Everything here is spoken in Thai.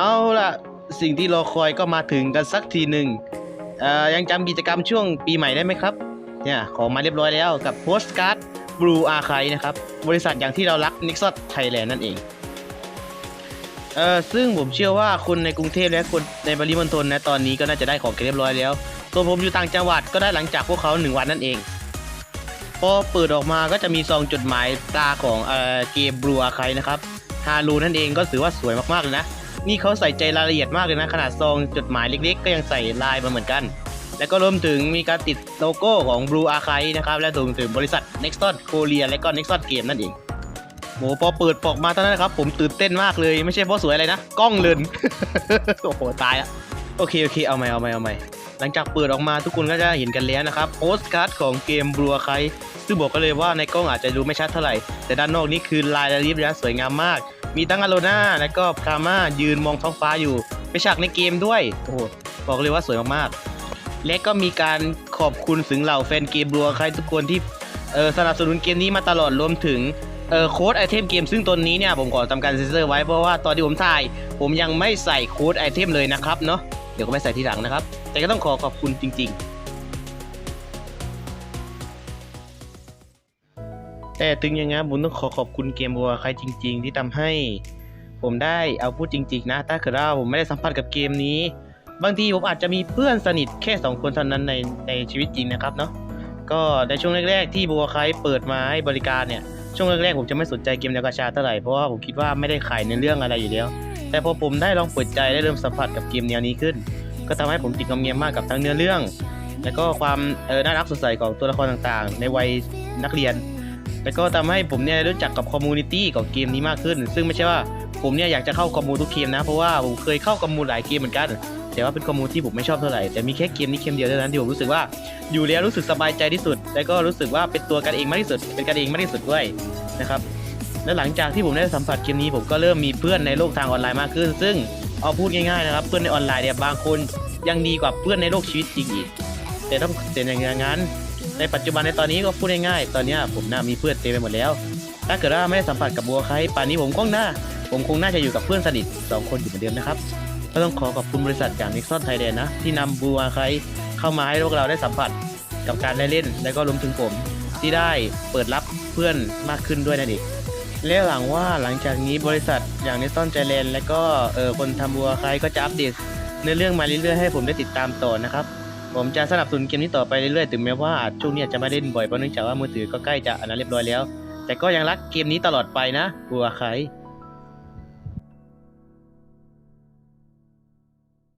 เอาล่ะ สิ่งที่รอคอยก็มาถึงกันสักทีหนึ่งยังจำกิจกรรมช่วงปีใหม่ได้ไหมครับ เนี่ยของมาเรียบร้อยแล้วกับโพสการ์ดบลูอาคายนะครับ บริษัทอย่างที่เรารักนิกซ t ไทยแลนด์นั่นเองเออซึ่งผมเชื่อว่าคนในกรุงเทพและคนในปริมณฑลนะตอนนี้ก็น่าจะได้ของกันเรียบร้อยแล้วส่วนผมอยู่ต่างจังหวัดก็ได้หลังจากพวกเขาหนึ่งวันนั่นเอง พอเปิดออกมาก็จะมีซองจดหมายตาของเออเกมบลูอาคายนะครับฮารูนั่นเองก็ถือว่าสวยมากๆเลยนะ นี่เขาใส่ใจรายละเอียดมากเลยนะ ขนาดซองจดหมายเล็กๆ ก็ยังใส่ลายมาเหมือนกัน แล้วก็รวมถึงมีการติดโลโก้ของ Blue Archive นะครับ และรวมถึงบริษัท Nexon Korea และก็ Nexon Game นั่นเองโหพอเปิดปอกมาตอนนั้นครับ ผมตื่นเต้นมากเลยไม่ใช่เพราะสวยอะไรนะ กล้องเลนโอ้โหตายละโอเค โอเค เอาใหม่เอาใหม่เอาใหม่หลังจากเปิดออกมาทุกคนก็จะเห็นกันแล้วนะครับโพสการ์ดของเกม Blue Archive ซึ่งบอกกันเลยว่าในกล้องอาจจะดูไม่ชัดเท่าไหร่ แต่ด้านนอกนี่คือลายละลิบนะสวยงามมากมีตั้งอโลนาและก็คามายืนมองท้องฟ้าอยู่ไปฉากในเกมด้วย โอ้โหบอกเลยว่าสวยมากๆ และก็มีการขอบคุณถึงเหล่าแฟนเกมบัวใครทุกคนที่เออสนับสนุนเกมนี้มาตลอดรวมถึงเออโค้ดไอเทมเกมซึ่งตนนี้เนี่ยผมขอทำการเซ็นเซอร์ไว้เพราะว่าตอนที่ผมถ่าย ผมยังไม่ใส่โค้ดไอเทมเลยนะครับเนาะเดี๋ยวก็ไม่ใส่ทีหลังนะครับ แต่ก็ต้องขอขอบคุณจริง ๆ แต่ถึงอย่างงั้นผมต้องขอขอบคุณเกมบัวใครจริง ๆ ที่ทำให้ ผมได้เอาพูดจริง ๆ นะ ถ้าเกิดว่าผมไม่ได้สัมผัสกับเกมนี้ บางทีผมอาจจะมีเพื่อนสนิทแค่สองคนเท่านั้นในในชีวิตจริงนะครับเนาะก็ในช่วงแรก ๆ ที่บัวใครเปิดมาให้บริการเนี่ยช่วงแรกๆผมจะไม่สนใจเกมแนวกาชาเท่าไหร่เพราะว่าผมคิดว่าไม่ได้ขายในเรื่องอะไรอยู่แล้ว แต่พอผมได้ลองเปิดใจได้เริ่มสัมผัสกับเกมแนวนี้ขึ้น ก็ทำให้ผมติดกับเกมมากกับทั้งเนื้อเรื่อง และก็ความเออน่ารักสดใสของตัวละครต่างๆ ในวัยนักเรียน แล้วก็ทำให้ผมเนี่ยรู้จักกับคอมมูนิตี้ของเกมนี้มากขึ้น ซึ่งไม่ใช่ว่าผมเนี่ยอยากจะเข้าคอมมูทุกเกมนะ เพราะว่าผมเคยเข้าคอมมูหลายเกมเหมือนกัน แต่ว่าเป็นคอมมูที่ผมไม่ชอบเท่าไหร่ แต่มีแค่เกมนี้เกมเดียวเท่านั้นที่ผมรู้สึกว่าอยู่แล้วรู้สึกสบายใจที่สุด และก็รู้สึกว่าเป็นตัวกันเองมากที่สุด เป็นกันเองมากที่สุดด้วยนะครับ และหลังจากที่ผมได้สัมผัสเกมนี้ผมก็เริ่มมีเพื่อนในโลกทางออนไลน์มากขึ้น ซึ่งเอาพูดง่ายๆนะครับ เพื่อนในออนไลน์เนี่ยบางคนยังดีกว่าเพื่อนในโลกชีวิตจริงอีก แต่ต้องเป็นอย่างนั้น ในปัจจุบันในตอนนี้ก็พูดง่ายๆ ตอนนี้ผมน่ามีเพื่อนเต็มไปหมดแล้ว ถ้าเกิดว่าไม่ได้สัมผัสกับบัวใครป่านนี้ผมก็น่าผมคงน่าจะอยู่กับเพื่อนสนิทสองคนอยู่เหมือนเดิมนะครับ ก็ต้องขอขอบคุณบริษัทอย่าง Nixon Thailand นะ ที่นำบัวใครเข้ามาให้พวกเราได้สัมผัสกับการได้เล่น และก็รวมถึงผมที่ได้เปิดรับเพื่อนมากขึ้นด้วยนั่นเองและหลังว่าหลังจากนี้บริษัทอย่าง Nixon Thailand และก็เออคนทำบัวใครก็จะอัปเดตเนื้อเรื่องมาเรื่อยๆให้ผมได้ติดตามต่อนะครับ ผมจะสนับสนุนเกมนี้ต่อไปเรื่อยๆ ถึงแม้ว่าอาจช่วงนี้จะไม่ได้เล่นบ่อยเพราะเนื่องจากว่ามือถือก็ใกล้จะอันนั้นเรียบร้อยแล้ว แต่ก็ยังรักเกมนี้ตลอดไปนะกลัวใคร